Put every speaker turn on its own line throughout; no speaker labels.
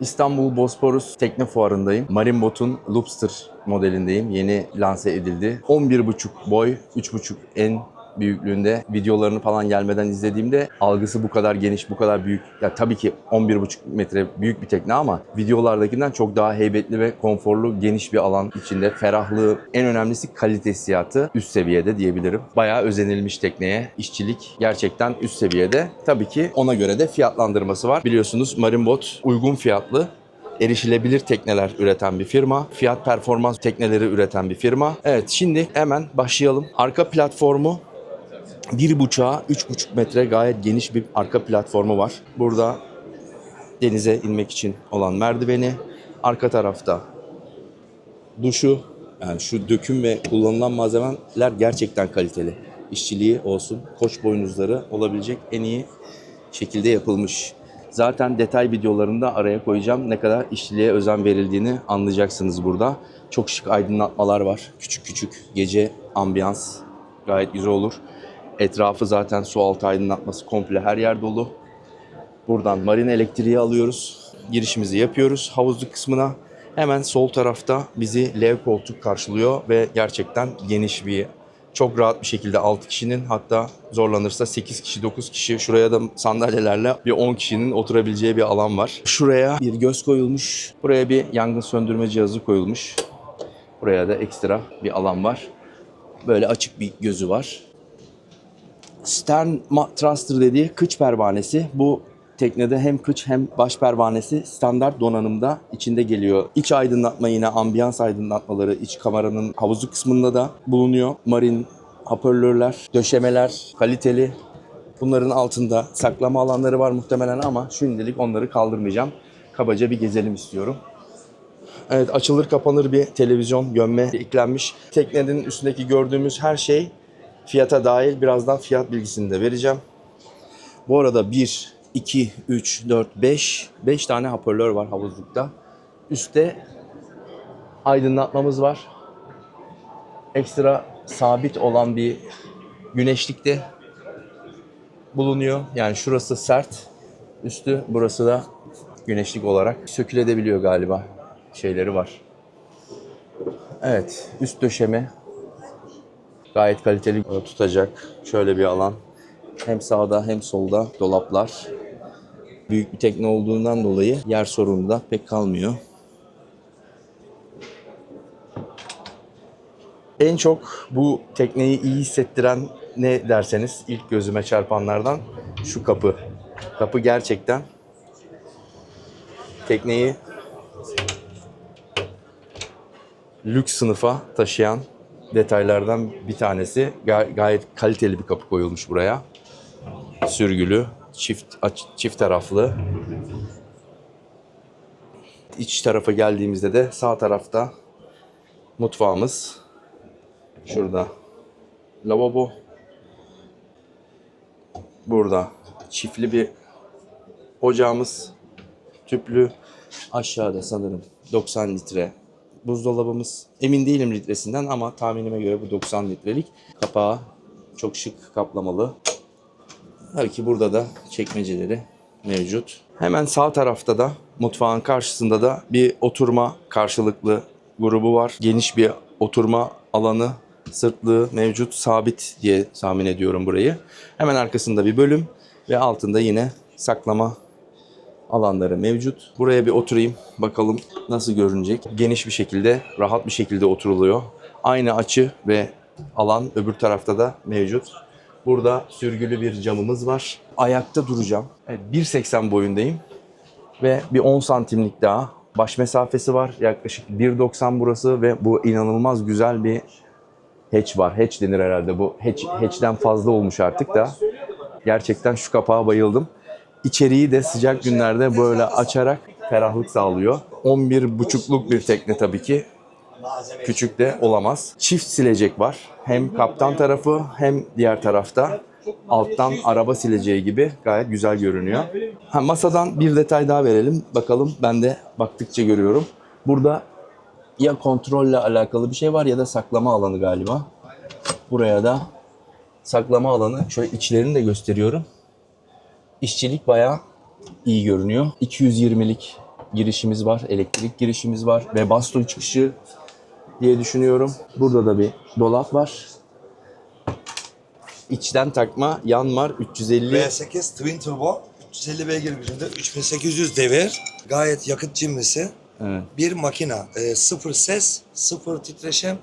İstanbul Bosporus Tekne Fuarı'ndayım. Marimbot'un Lobster modelindeyim. Yeni lanse edildi. 11,5 boy, 3,5 en büyüklüğünde videolarını falan gelmeden izlediğimde algısı bu kadar geniş, bu kadar büyük. Ya tabii ki 11,5 metre büyük bir tekne ama videolardakinden çok daha heybetli ve konforlu, geniş bir alan içinde. Ferahlığı, en önemlisi kalite hissiyatı üst seviyede diyebilirim. Bayağı özenilmiş tekneye. İşçilik gerçekten üst seviyede. Tabii ki ona göre de fiyatlandırması var. Biliyorsunuz Marimbot uygun fiyatlı erişilebilir tekneler üreten bir firma. Fiyat performans tekneleri üreten bir firma. Evet şimdi hemen başlayalım. Arka platformu 1.5'a 3.5 metre gayet geniş bir arka platformu var. Burada denize inmek için olan merdiveni. Arka tarafta duşu. Yani şu döküm ve kullanılan malzemeler gerçekten kaliteli. İşçiliği olsun, koç boynuzları olabilecek en iyi şekilde yapılmış. Zaten detay videolarında araya koyacağım. Ne kadar işçiliğe özen verildiğini anlayacaksınız burada. Çok şık aydınlatmalar var. Küçük küçük gece ambiyans gayet güzel olur. Etrafı zaten su altı aydınlatması komple her yer dolu. Buradan marine elektriği alıyoruz. Girişimizi yapıyoruz havuzlu kısmına. Hemen sol tarafta bizi L koltuk karşılıyor ve gerçekten geniş bir çok rahat bir şekilde 6 kişinin hatta zorlanırsa 8 kişi 9 kişi şuraya da sandalyelerle bir 10 kişinin oturabileceği bir alan var. Şuraya bir göz koyulmuş. Buraya bir yangın söndürme cihazı koyulmuş. Buraya da ekstra bir alan var. Böyle açık bir gözü var. Stern Thruster dediği kıç pervanesi. Bu teknede hem kıç hem baş pervanesi standart donanımda içinde geliyor. İç aydınlatma yine ambiyans aydınlatmaları iç kameranın havuzu kısmında da bulunuyor. Marin hoparlörler, döşemeler kaliteli. Bunların altında saklama alanları var muhtemelen ama şimdilik onları kaldırmayacağım. Kabaca bir gezelim istiyorum. Evet açılır kapanır bir televizyon gömme eklenmiş. Teknenin üstündeki gördüğümüz her şey fiyata dahil. Birazdan fiyat bilgisini de vereceğim. Bu arada 1, 2, 3, 4, 5, 5 tane hoparlör var havuzlukta. Üste aydınlatmamız var. Ekstra sabit olan bir güneşlik de bulunuyor. Yani şurası sert, üstü burası da güneşlik olarak sökülebiliyor galiba. Şeyleri var. Evet, üst döşeme gayet kaliteli tutacak şöyle bir alan. Hem sağda hem solda dolaplar. Büyük bir tekne olduğundan dolayı yer sorunu da pek kalmıyor. En çok bu tekneyi iyi hissettiren ne derseniz ilk gözüme çarpanlardan şu kapı. Kapı gerçekten tekneyi lüks sınıfa taşıyan detaylardan bir tanesi. Ga- gayet kaliteli bir kapı koyulmuş buraya. Sürgülü, çift çift taraflı. İç tarafa geldiğimizde de sağ tarafta mutfağımız. Şurada lavabo. Burada çiftli bir ocağımız. Tüplü. Aşağıda sanırım 90 litre buzdolabımız. Emin değilim litresinden ama tahminime göre bu 90 litrelik. Kapağı çok şık kaplamalı. Tabii ki burada da çekmeceleri mevcut. Hemen sağ tarafta da mutfağın karşısında da bir oturma karşılıklı grubu var. Geniş bir oturma alanı, sırtlığı mevcut, sabit diye tahmin ediyorum burayı. Hemen arkasında bir bölüm ve altında yine saklama alanları mevcut. Buraya bir oturayım bakalım nasıl görünecek. Geniş bir şekilde, rahat bir şekilde oturuluyor. Aynı açı ve alan öbür tarafta da mevcut. Burada sürgülü bir camımız var. Ayakta duracağım. Evet, 1.80 boyundayım ve bir 10 santimlik daha baş mesafesi var. Yaklaşık 1.90 burası ve bu inanılmaz güzel bir hatch var. Hatch denir herhalde bu. Hatch, hatch'ten fazla olmuş artık da. Gerçekten şu kapağa bayıldım. İçeriği de sıcak günlerde böyle açarak ferahlık sağlıyor. 11,5'luk bir tekne tabii ki. Küçük de olamaz. Çift silecek var. Hem kaptan tarafı hem diğer tarafta. Alttan araba sileceği gibi gayet güzel görünüyor. Ha, masadan bir detay daha verelim. Bakalım ben de baktıkça görüyorum. Burada ya kontrolle alakalı bir şey var ya da saklama alanı galiba. Buraya da saklama alanı. Şöyle içlerini de gösteriyorum. İşçilik bayağı iyi görünüyor. 220'lik girişimiz var, elektrik girişimiz var ve baston çıkışı diye düşünüyorum. Burada da bir dolap var. İçten takma yan var 350
V8 Twin Turbo 350 beygir gücünde 3800 devir. Gayet yakıt cimrisi.
Evet.
Bir makina. E, sıfır ses, sıfır titreşim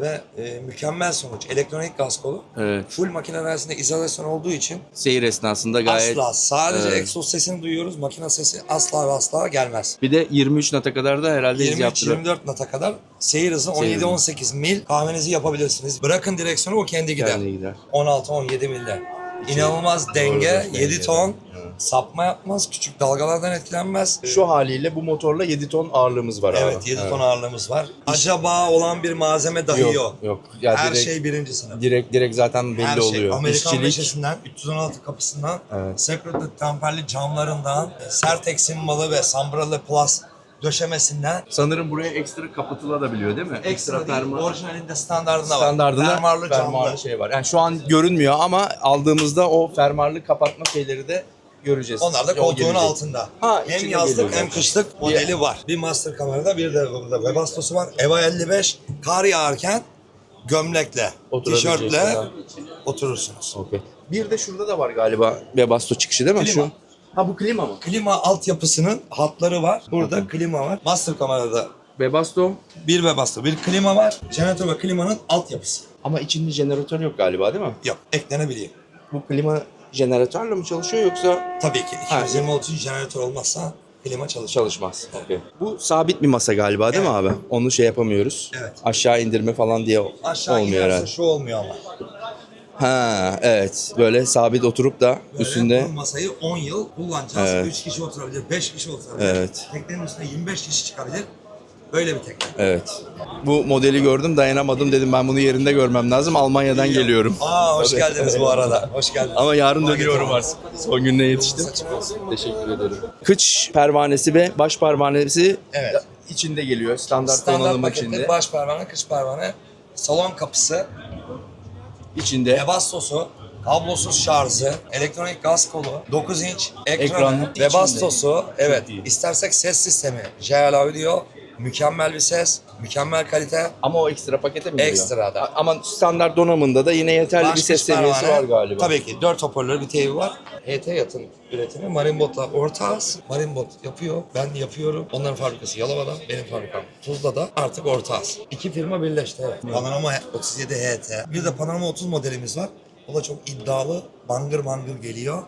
ve e, mükemmel sonuç. Elektronik gaz kolu.
Evet.
Full makine versiyonunda izolasyon olduğu için
Seyir esnasında gayet
asla sadece
Evet.
egzoz sesini duyuyoruz. Makine sesi asla ve asla gelmez.
bir de 23 nata kadar da herhalde iz yaptırıyor.
23-24 nata kadar seyir hızı
Seyir hızı.
17-18 mil kahvenizi yapabilirsiniz. Bırakın direksiyonu o kendi gider.
Kendi gider.
16-17 milde. İnanılmaz denge,
denge,
7 ton. Sapma yapmaz, küçük dalgalardan etkilenmez.
Şu haliyle bu motorla 7 ton ağırlığımız var abi.
Evet 7 ton ağırlığımız var. Acaba olan bir malzeme dahi yok.
Yok. Yok. Ya
Her
direkt,
şey birinci sınıf.
direkt direkt zaten belli
Her şey.
oluyor.
Amerikan
İşçilik,
meşesinden, 316 kapısından,
Evet.
Secret temperli camlarından, Sertex'in malı ve Sambralı Plus döşemesinden
Sanırım buraya ekstra kapatılabiliyor değil mi?
ekstra değil, orijinalinde standartında var.
standartında
Fermuarlı camlı.
fermuarlı şey var. Yani şu an görünmüyor ama aldığımızda o fermuarlı kapatma şeyleri de göreceğiz.
Onlar da koltuğun altında.
Ha,
hem yazlık hem kışlık modeli var. Bir master kamerada bir de burada Webasto'su var. Eva 55 kar yağarken gömlekle, tişörtle oturursunuz.
Okey. Bir de şurada da var galiba Webasto çıkışı değil mi?
Klima.
Şu. Ha bu klima mı?
Klima altyapısının hatları var. Burada klima var. Master kamerada
Webasto
bir Webasto, bir klima var. Jeneratör ve klimanın altyapısı.
ama içinde jeneratör yok galiba değil mi?
Yok, eklenebiliyor.
Bu klima jeneratörle mi çalışıyor yoksa
Tabii ki 220 volt için jeneratör olmazsa klima çalışır.
çalışmaz? Okey. Bu sabit bir masa galiba değil mi abi? Onu şey yapamıyoruz.
Evet.
Aşağı indirme falan diye
Aşağı
olmuyor
inerse
herhalde.
şu olmuyor ama.
Ha evet. Böyle sabit oturup da
Böyle
üstünde
bu masayı 10 yıl kullanacağız.
Evet.
3 kişi oturabilir, 5 kişi oturabilir.
Evet.
Teknenin üstüne 25 kişi çıkabilir. Böyle bir tekne.
evet. Bu modeli gördüm dayanamadım dedim ben bunu yerinde görmem lazım. Almanya'dan geliyorum.
Aa hoş geldiniz bu arada. Hoş geldiniz.
Ama yarın dönüyorum artık. Son gününe yetiştim.
Olsun.
Teşekkür ederim. Kıç pervanesi ve baş pervanesi
Evet.
içinde geliyor. Standart,
Standart
donanım içinde.
baş parmağına, kış parmağına, salon kapısı,
İçinde
Webasto'su, kablosuz şarjı, elektronik gaz kolu, 9 inç ekranı,
Ekranı
Webasto'su, evet.
iyi.
İstersek ses sistemi, JL Audio, mükemmel bir ses, mükemmel kalite.
ama o ekstra pakete mi giriyor?
Ekstrada.
A- Ama standart donanımda da yine yeterli bir ses seviyesi var galiba.
Tabii ki 4 hoparlör bir teybi var. HT yatın üretimi Marinbot'la ortağız. Marinbot yapıyor, ben yapıyorum. Onların fabrikası Yalova'da, benim fabrikam Tuzla'da. Artık ortağız. İki firma birleşti evet. Panorama 37 HT. Bir de Panorama 30 modelimiz var. O da çok iddialı, bangır bangır geliyor.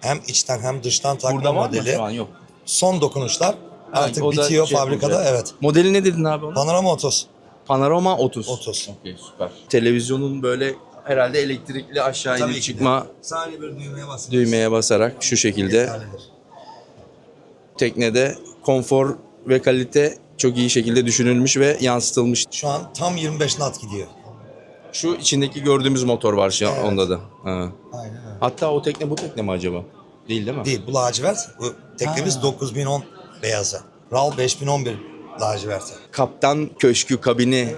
Hem içten hem dıştan takma
Burada var mı
modeli.
şu an? Yok.
Son dokunuşlar.
Ha,
Artık
o da
bitiyor
şey
fabrikada.
yapılacak.
Evet.
Modeli ne dedin abi onun?
Panorama 30.
Panorama 30.
30.
Okey süper. Televizyonun böyle herhalde elektrikli aşağı
Tabii
inip
ki de.
çıkma
Sadece bir düğmeye basıyoruz.
düğmeye basarak şu şekilde teknede konfor ve kalite çok iyi şekilde düşünülmüş ve yansıtılmış.
Şu an tam 25 knot gidiyor.
Şu içindeki gördüğümüz motor var şu
Evet.
onda da. Ha.
Aynen öyle.
Hatta o tekne bu tekne mi acaba? Değil değil mi?
Değil bu lacivert. Bu teknemiz 9010 beyazı. RAL 5011 laciverti.
Kaptan köşkü kabini,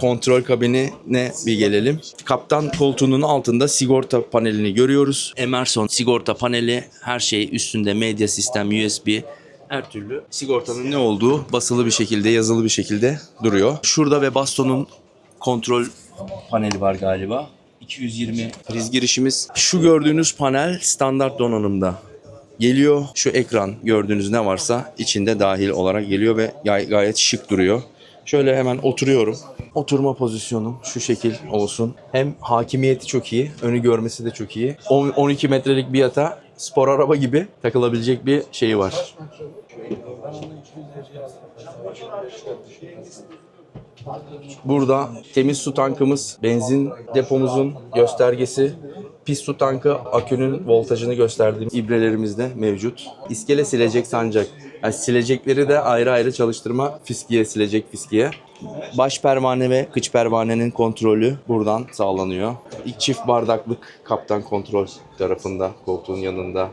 kontrol kabini ne bir gelelim. Kaptan koltuğunun altında sigorta panelini görüyoruz. Emerson sigorta paneli her şey üstünde medya sistem, USB her türlü sigortanın ne olduğu basılı bir şekilde, yazılı bir şekilde duruyor. Şurada ve bastonun kontrol paneli var galiba. 220 priz girişimiz. Şu gördüğünüz panel standart donanımda geliyor. Şu ekran gördüğünüz ne varsa içinde dahil olarak geliyor ve gay- gayet şık duruyor. Şöyle hemen oturuyorum. Oturma pozisyonum şu şekil olsun. Hem hakimiyeti çok iyi, önü görmesi de çok iyi. 10 12 metrelik bir yata spor araba gibi takılabilecek bir şeyi var. Burada temiz su tankımız, benzin depomuzun göstergesi, pis su tankı, akünün voltajını gösterdiğim ibrelerimiz de mevcut. İskele silecek sancak. Yani silecekleri de ayrı ayrı çalıştırma fiskiye, silecek fiskiye. Baş pervane ve kıç pervanenin kontrolü buradan sağlanıyor. İlk çift bardaklık kaptan kontrol tarafında, koltuğun yanında.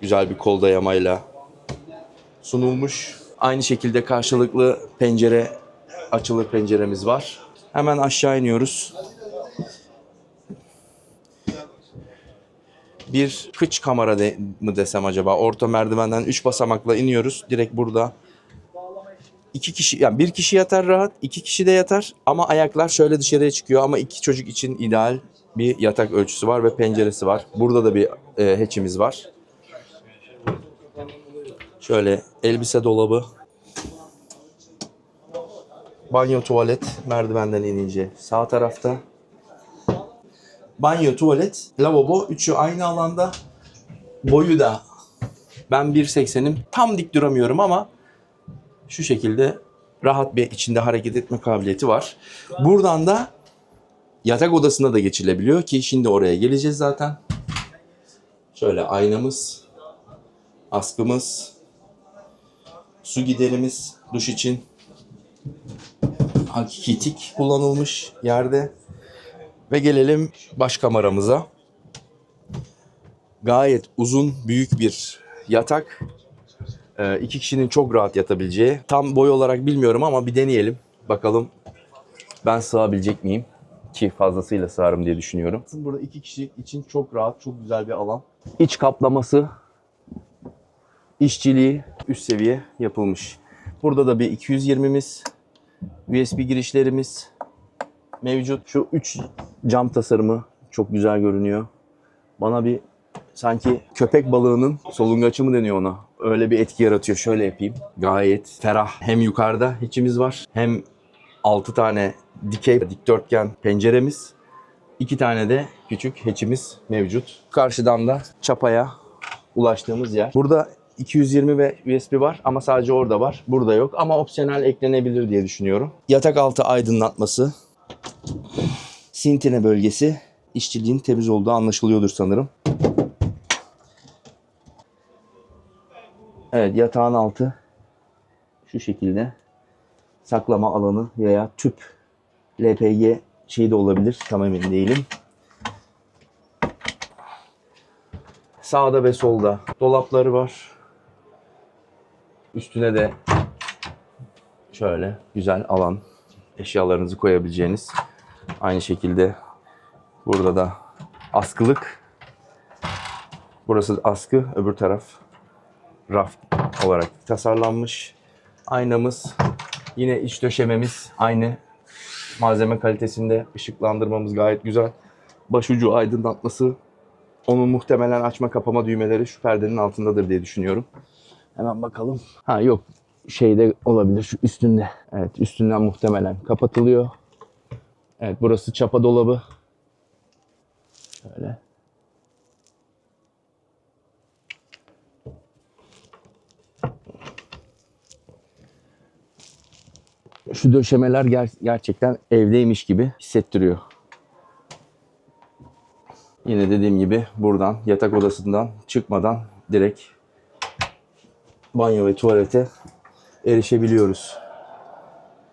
Güzel bir kol dayamayla sunulmuş. Aynı şekilde karşılıklı pencere açılır penceremiz var. Hemen aşağı iniyoruz. bir kıç kamera de, mı desem acaba? Orta merdivenden 3 basamakla iniyoruz. Direkt burada iki kişi yani bir kişi yatar rahat, iki kişi de yatar ama ayaklar şöyle dışarıya çıkıyor ama iki çocuk için ideal bir yatak ölçüsü var ve penceresi var. Burada da bir e, hatch'imiz var. Şöyle elbise dolabı. Banyo tuvalet merdivenden inince sağ tarafta. Banyo, tuvalet, lavabo üçü aynı alanda. Boyu da ben 1.80'im. Tam dik duramıyorum ama şu şekilde rahat bir içinde hareket etme kabiliyeti var. Buradan da yatak odasına da geçilebiliyor ki şimdi oraya geleceğiz zaten. Şöyle aynamız, askımız, su giderimiz duş için hakiki tik kullanılmış yerde. Ve gelelim baş kameramıza. Gayet uzun, büyük bir yatak. Ee, iki kişinin çok rahat yatabileceği. Tam boy olarak bilmiyorum ama bir deneyelim. Bakalım ben sığabilecek miyim? Ki fazlasıyla sığarım diye düşünüyorum. Burada iki kişi için çok rahat, çok güzel bir alan. İç kaplaması, işçiliği üst seviye yapılmış. Burada da bir 220'miz, USB girişlerimiz mevcut. Şu 3 cam tasarımı çok güzel görünüyor. Bana bir sanki köpek balığının solungaçı mı deniyor ona? Öyle bir etki yaratıyor. Şöyle yapayım. Gayet ferah. Hem yukarıda içimiz var hem 6 tane dikey dikdörtgen penceremiz. 2 tane de küçük hatch'imiz mevcut. Karşıdan da çapaya ulaştığımız yer. Burada 220 ve USB var ama sadece orada var. Burada yok ama opsiyonel eklenebilir diye düşünüyorum. Yatak altı aydınlatması. Sintine bölgesi. İşçiliğin temiz olduğu anlaşılıyordur sanırım. Evet yatağın altı şu şekilde saklama alanı veya tüp LPG şeyi de olabilir tam emin değilim. Sağda ve solda dolapları var. Üstüne de şöyle güzel alan eşyalarınızı koyabileceğiniz. Aynı şekilde burada da askılık. Burası askı, öbür taraf raf olarak tasarlanmış. Aynamız, yine iç döşememiz aynı malzeme kalitesinde. ışıklandırmamız gayet güzel. Başucu aydınlatması. Onun muhtemelen açma kapama düğmeleri şu perdenin altındadır diye düşünüyorum. Hemen bakalım. Ha yok şeyde olabilir şu üstünde. Evet üstünden muhtemelen kapatılıyor. Evet burası çapa dolabı. Şöyle. Şu döşemeler ger- gerçekten evdeymiş gibi hissettiriyor. Yine dediğim gibi buradan yatak odasından çıkmadan direkt banyo ve tuvalete erişebiliyoruz.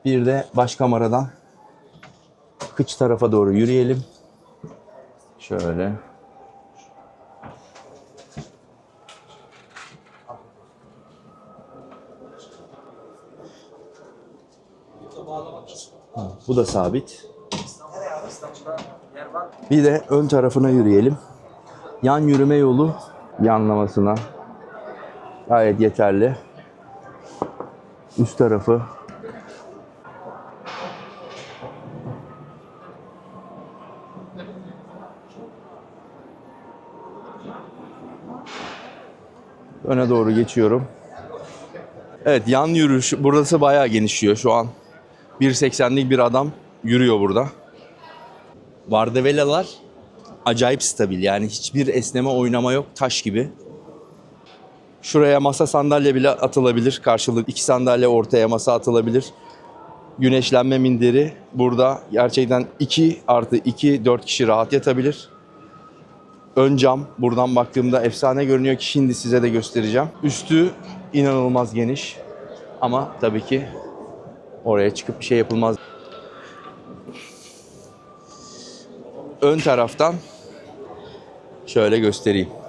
Bir de baş kameradan kıç tarafa doğru yürüyelim. Şöyle. Bu da sabit. Bir de ön tarafına yürüyelim. Yan yürüme yolu yanlamasına gayet yeterli. Üst tarafı öne doğru geçiyorum. Evet yan yürüyüş burası bayağı genişliyor şu an. 1.80'lik bir adam yürüyor burada. Vardevelalar acayip stabil yani hiçbir esneme oynama yok taş gibi. Şuraya masa sandalye bile atılabilir. Karşılık iki sandalye ortaya masa atılabilir. Güneşlenme minderi burada gerçekten 2 artı 2 4 kişi rahat yatabilir. Ön cam buradan baktığımda efsane görünüyor ki şimdi size de göstereceğim. Üstü inanılmaz geniş ama tabii ki oraya çıkıp bir şey yapılmaz. Ön taraftan şöyle göstereyim.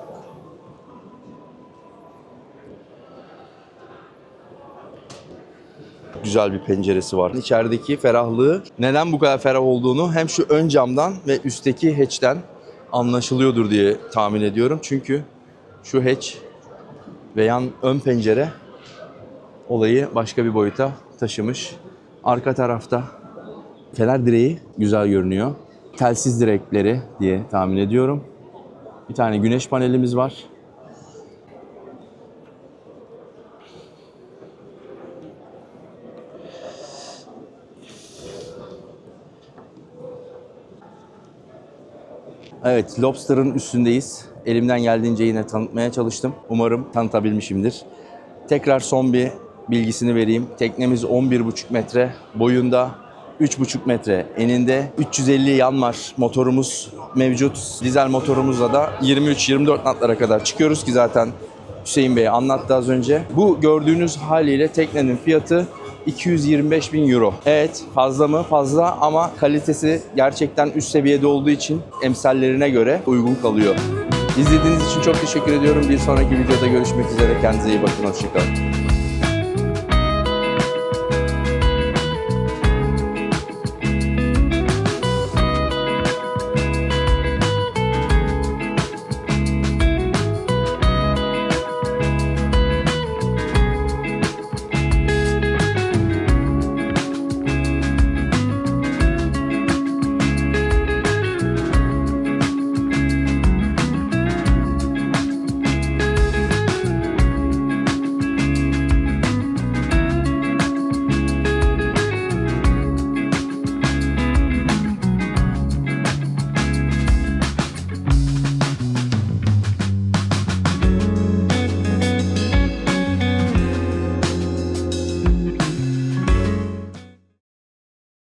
Güzel bir penceresi var. İçerideki ferahlığı neden bu kadar ferah olduğunu hem şu ön camdan ve üstteki hatch'ten anlaşılıyordur diye tahmin ediyorum. Çünkü şu hatch ve yan ön pencere olayı başka bir boyuta taşımış. Arka tarafta fener direği güzel görünüyor. Telsiz direkleri diye tahmin ediyorum. Bir tane güneş panelimiz var. Evet, Lobster'ın üstündeyiz. Elimden geldiğince yine tanıtmaya çalıştım. Umarım tanıtabilmişimdir. Tekrar son bir bilgisini vereyim. Teknemiz 11,5 metre boyunda, 3,5 metre eninde, 350 yanmar motorumuz mevcut. Dizel motorumuzla da 23-24 natlara kadar çıkıyoruz ki zaten Hüseyin Bey anlattı az önce. Bu gördüğünüz haliyle teknenin fiyatı 225 bin euro. Evet fazla mı? Fazla ama kalitesi gerçekten üst seviyede olduğu için emsallerine göre uygun kalıyor. İzlediğiniz için çok teşekkür ediyorum. Bir sonraki videoda görüşmek üzere. Kendinize iyi bakın. Hoşçakalın.